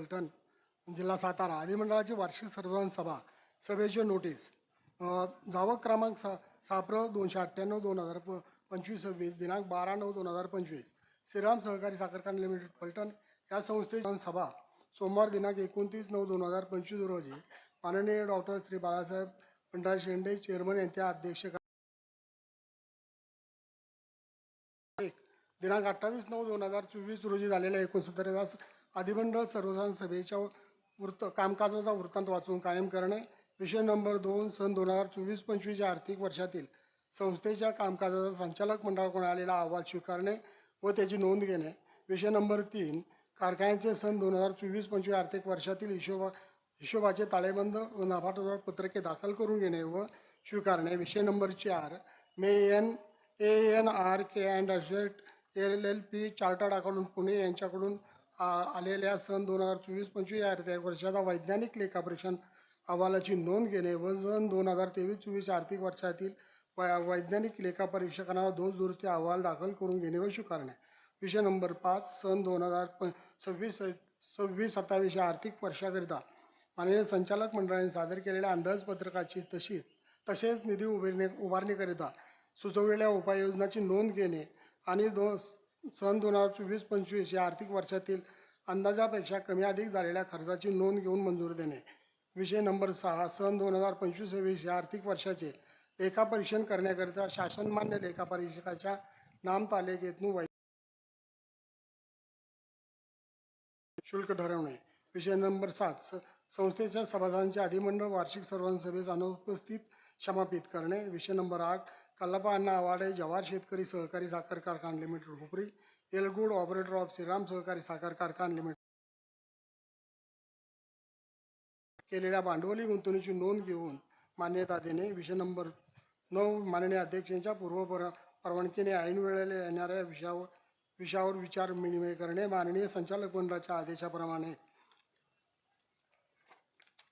फलटण जिल्हा सातारा अधिमंडळाची वार्षिक सर्वसाधारण सभा सभेची नोटीस जावक क्रमांक सा साप्र दोनशे अठ्ठ्याण्णव दोन हजार प पंचवीस सव्वीस दिनांक बारा नऊ दोन हजार पंचवीस. श्रीराम सहकारी साखरखान लिमिटेड फलटण या संस्थेची सभा सोमवार दिनांक एकोणतीस नऊ दोन हजार पंचवीस रोजी माननीय डॉक्टर श्री बाळासाहेब पंढरा शेंडे चेअरमन यांच्या अध्यक्ष दिनांक अठ्ठावीस नऊ दोन हजार चोवीस रोजी झालेल्या एकोणसत्तराव्या अधिमंडळ सर्वसाधारण सभेच्या वृत्त कामकाजाचा वृत्तांत वाचून कायम करणे. विषय नंबर दोन सन दोन हजार चोवीस पंचवीस या आर्थिक वर्षातील संस्थेच्या कामकाजाचा संचालक मंडळाकडून आलेला अहवाल स्वीकारणे व त्याची नोंद घेणे. विषय नंबर तीन कारखान्याचे सन दोन हजार चोवीस पंचवीस आर्थिक वर्षातील हिशोबा हिशोबाचे ताळेबंद व नफा पत्रके दाखल करून घेणे व स्वीकारणे. विषय नंबर चार मे N A N R K and अशर्ट L L P chartered accountant Pune यांच्याकडून आलेल्या सन दोन हजार चोवीस पंचवीस आर्थिक वर्षाचा वैज्ञानिक लेखापरीक्षण अहवालाची नोंद घेणे व सन दोन हजार तेवीस चोवीस आर्थिक वर्षातील वैज्ञानिक लेखापरीक्षकांना दोष दुरुस्ती अहवाल दाखल करून घेणे व स्वीकारणे. विषय नंबर पाच सन दोन हजार प सव्वीस सव्वीस सत्तावीस या आर्थिक वर्षाकरिता माननीय संचालक मंडळाने सादर केलेल्या अंदाजपत्रकाची तशीच तसेच निधी उभारणे उभारणीकरिता सुचवलेल्या उपाययोजनाची नोंद घेणे आणि दो सन दोन हजार चोवीस पंचवीस या आर्थिक वर्षातील अंदाजापेक्षा कमी अधिक झालेल्या खर्चाची नोंद घेऊन मंजूर देणे. विषय नंबर सहा सन दोन हजार पंचवीस सव्वीस या आर्थिक वर्षाचे लेखापरीक्षण करण्याकरिता शासनमान्य लेखापरीक्षकाच्या नामतालिकेतून वै शुल्क ठरवणे. विषय नंबर सात संस्थेच्या सभासदांचे अधिमंडळ वार्षिक सर्वांना सभेस अनुपस्थित क्षमापित करणे. विषय नंबर आठ कल्लप्पा अण्णा आवाडे जवाहर शेतकरी सहकारी साखर कारखाना लिमिटेड हुपरी एलगुड ऑपरेटर ऑफ श्रीराम सहकारी साखर कारखाना लिमिटेड केलेल्या भांडवली गुंतवणुकीची नोंद घेऊन मान्यता देणे विषय नंबर नऊ माननीय अध्यक्षांच्या पूर्व पर परवानगीने ऐन वेळेला येणाऱ्या विषयावर विषयावर विचार विनिमय करणे माननीय संचालक मंडळाच्या आदेशाप्रमाणे.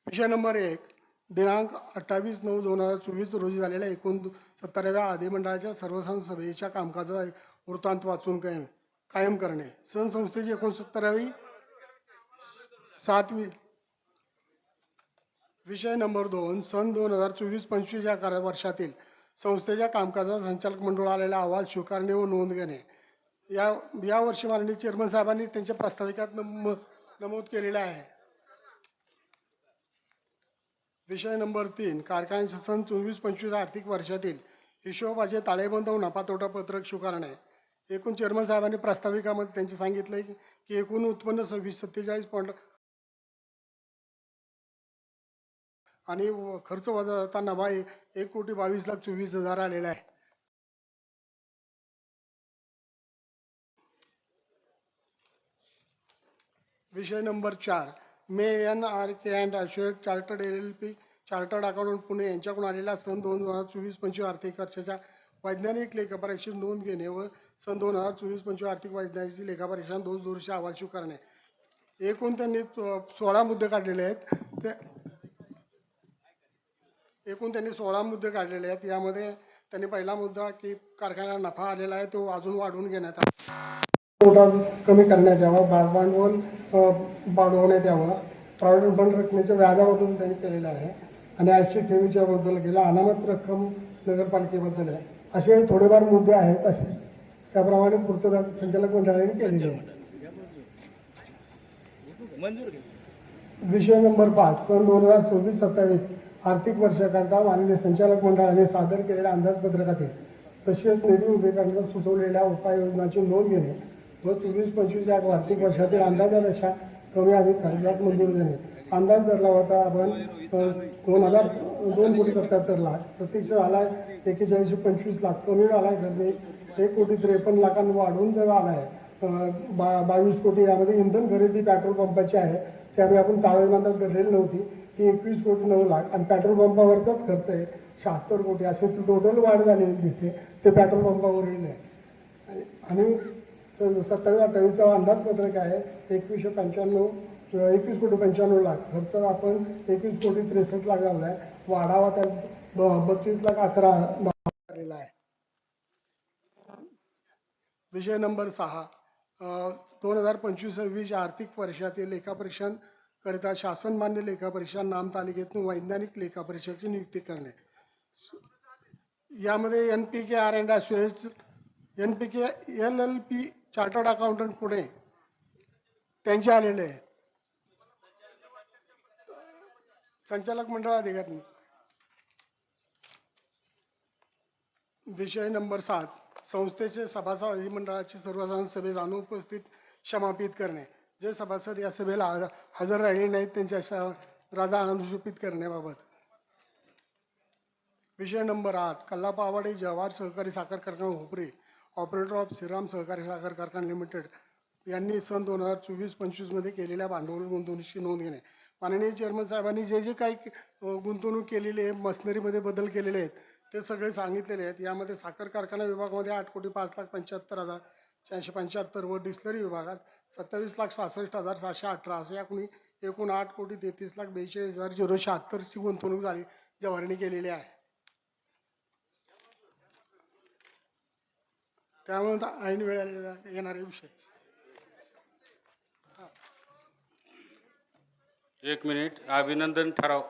विषय नंबर एक दिनांक अठ्ठावीस नऊ दोन हजार चोवीस रोजी झालेल्या एकूण सत्तराव्या अधिमंडळाच्या सर्वसाधारण सभेच्या कामकाजाचा वृत्तांत वाचून कळेल. कायम करणे. सण संस्थेची एकोणसत्तरावी सातवी विषय नंबर दोन सन दोन हजार चोवीस पंचवीस या कार्य वर्षातील संस्थेच्या कामकाजाचा संचालक मंडळ आलेला अहवाल स्वीकारणे व नोंद घेणे. या या वर्षी माननीय चेअरमन साहेबांनी त्यांच्या प्रास्ताविकात नम नमूद केलेले आहे. विषय नंबर तीन कारखान्याचे सन चोवीस पंचवीस आर्थिक वर्षातील हिशोबाचे ताळेबंद व नफा तोटा पत्रक स्वीकारणे. एकूण चेअरमन साहेबांनी प्रास्ताविकामध्ये त्यांचे सांगितले की की एकूण उत्पन्न सव्वीस सत्तेचाळीस पॉईंट आणि व- खर्च वजा जाता नफा एक कोटी बावीस लाख चोवीस हजार आलेला आहे. विषय नंबर चार. मे N R K and Ashok chartered L L P chartered accountant Pune यांच्याकडून आलेला सन दोन हजार चोवीस पंचवीस आर्थिक वर्षाच्या वैज्ञानिक लेखापरीक्षेची नोंद घेणे व सन दोन हजार चोवीस पंचवीस आर्थिक वैज्ञानिक लेखापरीक्षण दोन दोषी अहवाल स्वीकारणे. एकूण त्यांनी सोळा मुद्दे काढलेले आहेत. ते एकूण त्यांनी सोळा मुद्दे काढलेले आहेत. यामध्ये त्यांनी पहिला मुद्दा की कारखान्याला नफा आलेला आहे तो अजून वाढवून घेण्यात आला. कमी करण्यात यावा भागभांडवल वाढवण्यात यावं. प्रॉव्हिडंट फंड रकमेच्या व्याजाबद्दल त्यांनी केलेलं आहे. आणि आठशे ठेवीच्या बद्दल केला अनामत रक्कम नगरपालिकेबद्दल आहे. असे थोडेफार मुद्दे आहेत असे. त्याप्रमाणे पूर्तता संचालक मंडळाने केलेली आहे. विषय नंबर पाच सन दोन हजार सव्वीस सत्तावीस आर्थिक वर्षाकरता माननीय संचालक मंडळाने सादर केलेल्या अंदाजपत्रकातील तसेच निधी उभे करण्यास सुचवलेल्या उपाययोजनाची नोंद घेणे व चोवीस पंचवीस या आर्थिक वर्षातील अंदाजापेक्षा कमी अधिक खर्चात मंजूर देणे. अंदाज धरला होता आपण दोन हजार दोन कोटी सत्याहत्तर लाख प्रत्यक्ष आला एक्केचाळीसशे पंचवीस लाख कमी आलाय खर्च एक कोटी त्रेपन्न लाखांना वाढवून जर आला आहे बा बावीस कोटी यामध्ये इंधन खरेदी पेट्रोल पंपाची आहे. त्यामुळे आपण ताळेबंदात घडलेली नव्हती. ती एकवीस कोटी नऊ लाख आणि पेट्रोल पंपावरचाच खर्च आहे. शहात्तर कोटी. असे टोटल वाढ झालेली दिसते. ते पेट्रोल पंपावरील आहे आणि- स- सत्तावीस अठ्ठावीसचा अंदाजपत्रक आहे. एकवीसशे पंच्याण्णव एकवीस कोटी पंच्याण्णव लाख खर्च आपण एकवीस कोटी त्रेसष्ट लाख झाला आहे वाढावा त्यात ब- बत्तीस लाख अकरा झालेला आहे. विषय नंबर सहा. दोन हजार पंचवीस सव्वीस आर्थिक वर्षातील लेखापरीक्षांकरिता शासनमान्य लेखापरीक्षा नाम तालिकेतून वैज्ञानिक लेखापरीक्षकाची नियुक्ती करणे. यामध्ये N P K R and S N P K L L P chartered accountant Pune त्यांचे आलेले आहे संचालक मंडळ अधिकारी. विषय नंबर सात. संस्थेचे सभासद अधिमंडळाची सर्वसाधारण सभेत अनुपस्थित क्षमापित करणे. जे सभासद या सभेला हजर राहिले नाहीत त्यांच्या राजा अनुसूचित करण्याबाबत. विषय नंबर आठ कल्ला पावाडे जवाहर सहकारी साखर कारखाना हुपरी ऑपरेटर ऑफ श्रीराम सहकारी साखर कारखाना लिमिटेड यांनी सन दोन हजार चोवीस पंचवीसमध्ये केलेल्या भांडवल गुंतवणुकीची नोंद घेणे. माननीय चेअरमन साहेबांनी जे जे काही गुंतवणूक केलेली आहे मशनरीमध्ये बदल केलेले आहेत ते सगळे सांगितलेले आहेत. यामध्ये साखर कारखाना विभागामध्ये आठ कोटी पाच लाख पंच्याहत्तर हजार चारशे पंच्याहत्तर व डिस्लरी विभागात सत्तावीस लाख सहासष्ट हजार सहाशे अठरा असं याकुणी एकूण आठ कोटी तेहतीस लाख बेचाळीस हजार झिरो शहात्तरची गुंतवणूक झाली जवारणी केलेली आहे. त्यामुळे ऐन वेळेला येणारे विषय. एक मिनिट. अभिनंदन ठराव.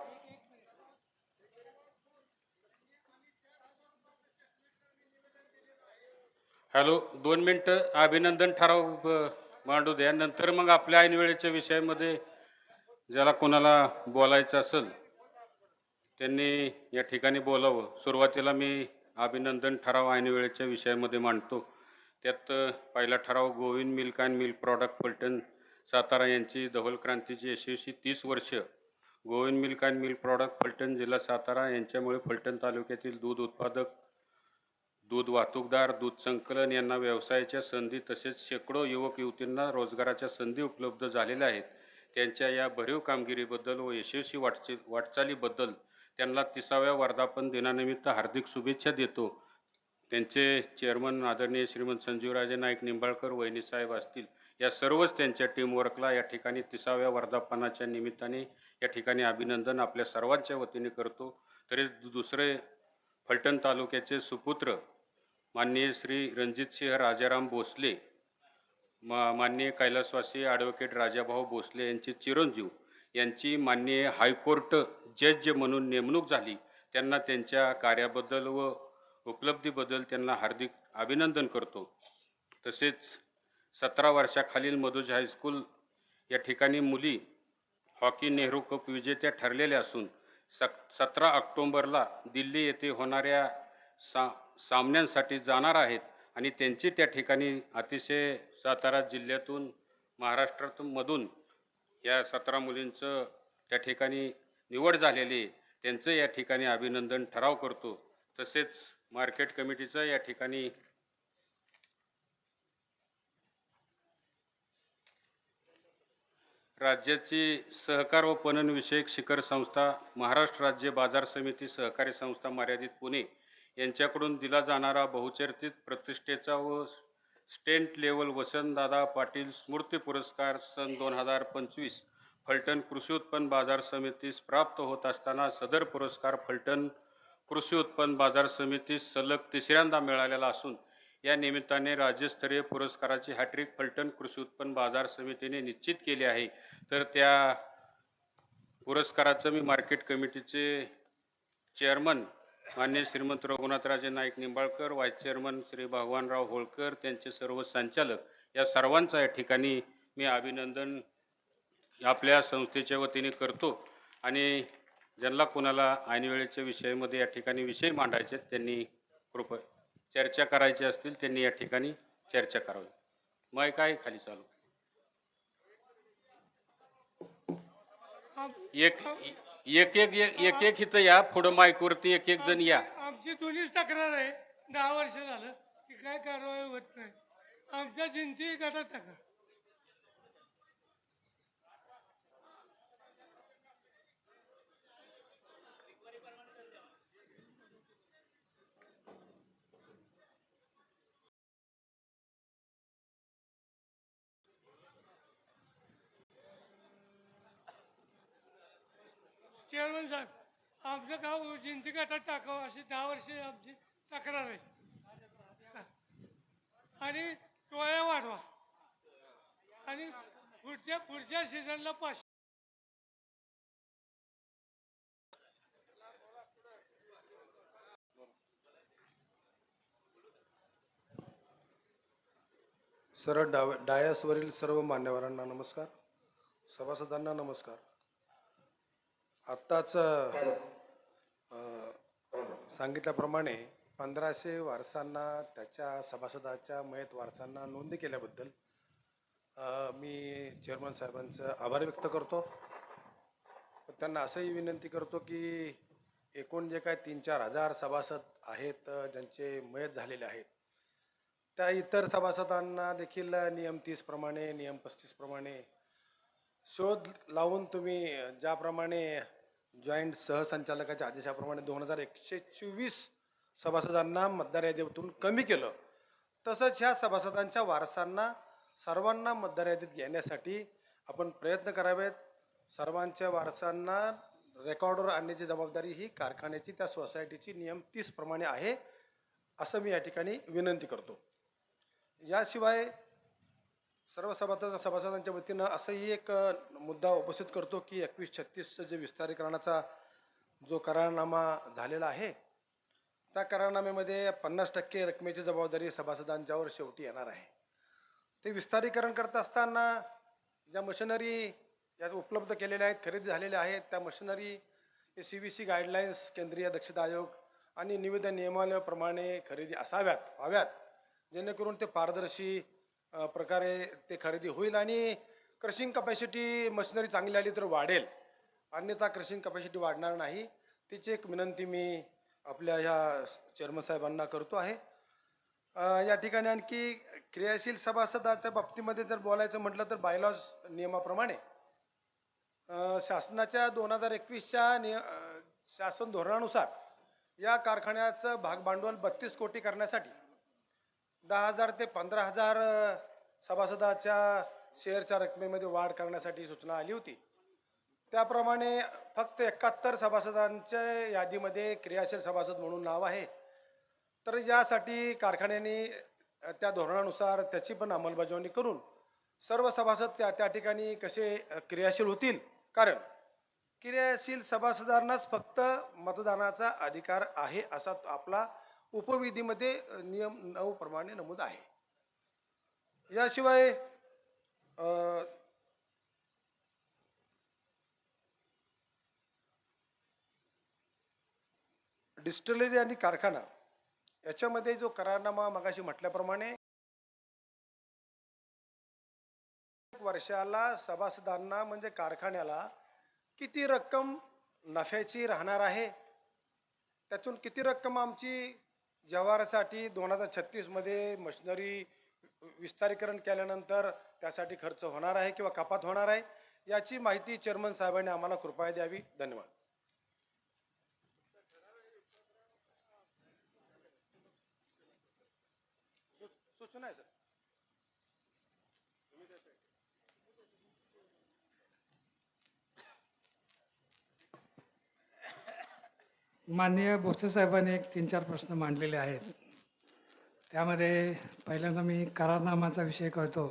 हॅलो दोन मिनटं अभिनंदन ठराव मांडू द्या. नंतर मग आपल्या ऐनवेळेच्या विषयामध्ये ज्याला कोणाला बोलायचं असेल त्यांनी या ठिकाणी बोलावं. सुरुवातीला मी अभिनंदन ठराव ऐनवेळेच्या विषयामध्ये मांडतो. त्यात पहिला ठराव Govind milk and milk product Phaltan Satara यांची धवल क्रांतीची यशस्वी तीस वर्ष. Govind milk and milk product Phaltan जिल्हा सातारा यांच्यामुळे फलटण तालुक्यातील दूध उत्पादक दूध वाहतूकदार दूध संकलन यांना व्यवसायाच्या संधी तसेच शेकडो युवक युवतींना रोजगाराच्या संधी उपलब्ध झालेल्या आहेत. त्यांच्या या भरीव कामगिरीबद्दल व यशस्वी वाटचे वाटचालीबद्दल त्यांना तिसाव्या वर्धापन दिनानिमित्त हार्दिक शुभेच्छा देतो. त्यांचे चेअरमन आदरणीय श्रीमंत संजीवराजे नाईक निंबाळकर वहिनीसाहेब असतील या सर्वच त्यांच्या टीमवर्कला या ठिकाणी तिसाव्या वर्धापनाच्या निमित्ताने या ठिकाणी अभिनंदन आपल्या सर्वांच्या वतीने करतो. तरी दुसरे फलटण तालुक्याचे सुपुत्र माननीय श्री रणजितसिंह राजाराम भोसले मा माननीय कैलासवासी ॲडव्होकेट राजाभाऊ भोसले यांचे चिरंजीव यांची माननीय हायकोर्ट जज म्हणून नेमणूक झाली. त्यांना त्यांच्या कार्याबद्दल व उपलब्धीबद्दल त्यांना हार्दिक अभिनंदन करतो. तसेच सतरा वर्षाखालील मधुज हायस्कूल या ठिकाणी मुली हॉकी नेहरू कप विजेत्या ठरलेल्या असून सक सतरा ऑक्टोंबरला दिल्ली येथे होणाऱ्या सा सामन्यांसाठी जाणार आहेत आणि त्यांची त्या ठिकाणी अतिशय सातारा जिल्ह्यातून महाराष्ट्रातूनमधून या सतरा मुलींचं त्या ठिकाणी निवड झालेली त्यांचं या ठिकाणी अभिनंदन ठराव करतो. तसेच मार्केट कमिटीचं या ठिकाणी राज्याची सहकार व पणनविषयक शिखर संस्था महाराष्ट्र राज्य बाजार समिती सहकारी संस्था मर्यादित पुणे यांच्याकडून दिला जाणारा बहुचर्चित प्रतिष्ठेचा व स्टेंट लेवल वसंतदादा पाटील स्मृती पुरस्कार सन दोन हजार पंचवीस फलटण कृषी उत्पन्न बाजार समितीस प्राप्त होत असताना सदर पुरस्कार फलटण कृषी उत्पन्न बाजार समितीस सलग तिसऱ्यांदा मिळालेला असून या निमित्ताने राज्यस्तरीय पुरस्काराची हॅट्रिक फलटण कृषी उत्पन्न बाजार समितीने निश्चित केली आहे. तर त्या पुरस्काराचं मी मार्केट कमिटीचे चेअरमन मान्य श्रीमंत रघुनाथराजे नाईक निंबाळकर व्हाईस चेअरमन श्री भगवानराव होळकर त्यांचे सर्व संचालक या सर्वांचा या ठिकाणी मी अभिनंदन आपल्या संस्थेच्या वतीने करतो. आणि ज्यांना कोणाला ऐनवेळेच्या विषयामध्ये या ठिकाणी विषय मांडायचे आहेत, त्यांनी कृपा चर्चा करायची असतील त्यांनी या ठिकाणी चर्चा करावी. मग काय खाली चालू? एक एक एक एक एक एक या पुढं माईकवरती एक एक जण या. आमची दोन्हीच तक्रार आहे. दहा वर्ष झालं की काय कारवाई होत नाही. आमच्या चिंती गटात टाका. चेअरमन साहेब आमचं गाव जिंती गटात टाकावं अशी दहा वर्ष आमची तक्रार आहे. आणि टोळ्या वाढवा. आणि पुढच्या पुढच्या सीझनला पाचशे सरळ डाव डायसवरील सर्व मान्यवरांना नमस्कार. सभासदांना नमस्कार. आत्ताच सांगितल्याप्रमाणे पंधराशे वारसांना त्याच्या सभासदाच्या मयत वारसांना नोंदी केल्याबद्दल मी चेअरमन साहेबांचं आभार व्यक्त करतो. त्यांना असंही विनंती करतो की एकूण जे काय तीन चार हजार सभासद आहेत ज्यांचे मयत झालेले आहेत त्या इतर सभासदांना देखील नियम तीस प्रमाणे नियम पस्तीसप्रमाणे शोध लावून तुम्ही ज्याप्रमाणे जॉईंट सहसंचालकाच्या आदेशाप्रमाणे दोन हजार एकशे चोवीस सभासदांना मतदार यादीतून कमी केलं. तसंच ह्या सभासदांच्या वारसांना सर्वांना मतदार यादीत घेण्यासाठी आपण प्रयत्न करावेत. सर्वांच्या वारसांना रेकॉर्डवर आणण्याची जबाबदारी ही कारखान्याची त्या सोसायटीची नियम तीस प्रमाणे आहे असं मी या ठिकाणी विनंती करतो. याशिवाय सर्व सभासद सभासदांच्या वतीनं असंही एक मुद्दा उपस्थित करतो की एकवीस छत्तीसचं जे विस्तारीकरणाचा जो करारनामा झालेला आहे त्या करारनाम्यामध्ये पन्नास टक्के रकमेची जबाबदारी सभासदांच्यावर शेवटी येणार आहे. ते विस्तारीकरण करत असताना ज्या मशिनरी यात उपलब्ध केलेल्या आहेत खरेदी झालेल्या आहेत त्या मशिनरी हे सी बी सी गाईडलाईन्स केंद्रीय दक्षता आयोग आणि निविदा नियमाप्रमाणे खरेदी असाव्यात व्हाव्यात जेणेकरून ते पारदर्शी प्रकारे ते खरेदी होईल आणि क्रशिंग कपॅसिटी मशिनरी चांगली आली तर वाढेल. अन्यथा क्रशिंग कपॅसिटी वाढणार नाही. तिची एक विनंती मी आपल्या ह्या चेअरमन साहेबांना करतो आहे. या ठिकाणी आणखी क्रियाशील सभासदाच्या बाबतीमध्ये जर बोलायचं म्हटलं तर बायलॉज नियमाप्रमाणे शासनाच्या दोन हजार एकवीसच्या निय शासन धोरणानुसार या कारखान्याचं भागभांडवल बत्तीस कोटी करण्यासाठी दहा हजार ते पंधरा हजार सभासदाच्या शेअरच्या रकमेमध्ये वाढ करण्यासाठी सूचना आली होती. त्याप्रमाणे फक्त एकाहत्तर सभासदांच्या यादीमध्ये क्रियाशील सभासद म्हणून नाव आहे. तर यासाठी कारखान्याने त्या धोरणानुसार त्याची पण अंमलबजावणी करून सर्व सभासद त्या त्या ठिकाणी कसे क्रियाशील होतील? कारण क्रियाशील सभासदांनाच फक्त मतदानाचा अधिकार आहे असा तो आपला उपविधीमध्ये नियम नऊ प्रमाणे नमूद आहे. याशिवाय डिस्टलरी आणि कारखाना याच्यामध्ये जो करारनामा मगाशी म्हटल्याप्रमाणे वर्षाला सभासदांना म्हणजे कारखान्याला किती रक्कम नफ्याची राहणार आहे? त्यातून किती रक्कम आमची जव्हारासाठी दोन हजार छत्तीसमध्ये मशिनरी विस्तारीकरण केल्यानंतर त्यासाठी खर्च होणार आहे किंवा कपात होणार आहे याची माहिती चेअरमन साहेबांनी आम्हाला कृपया द्यावी. धन्यवाद. सूचना आहे सर. माननीय भोसले साहेबांनी एक तीन चार प्रश्न मांडलेले आहेत. त्यामध्ये पहिल्यांदा मी करारनामाचा विषय करतो.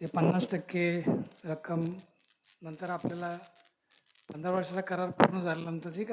हे पन्नास टक्के रक्कम नंतर आपल्याला पंधरा वर्षाचा करार पूर्ण झाल्यानंतर जी काय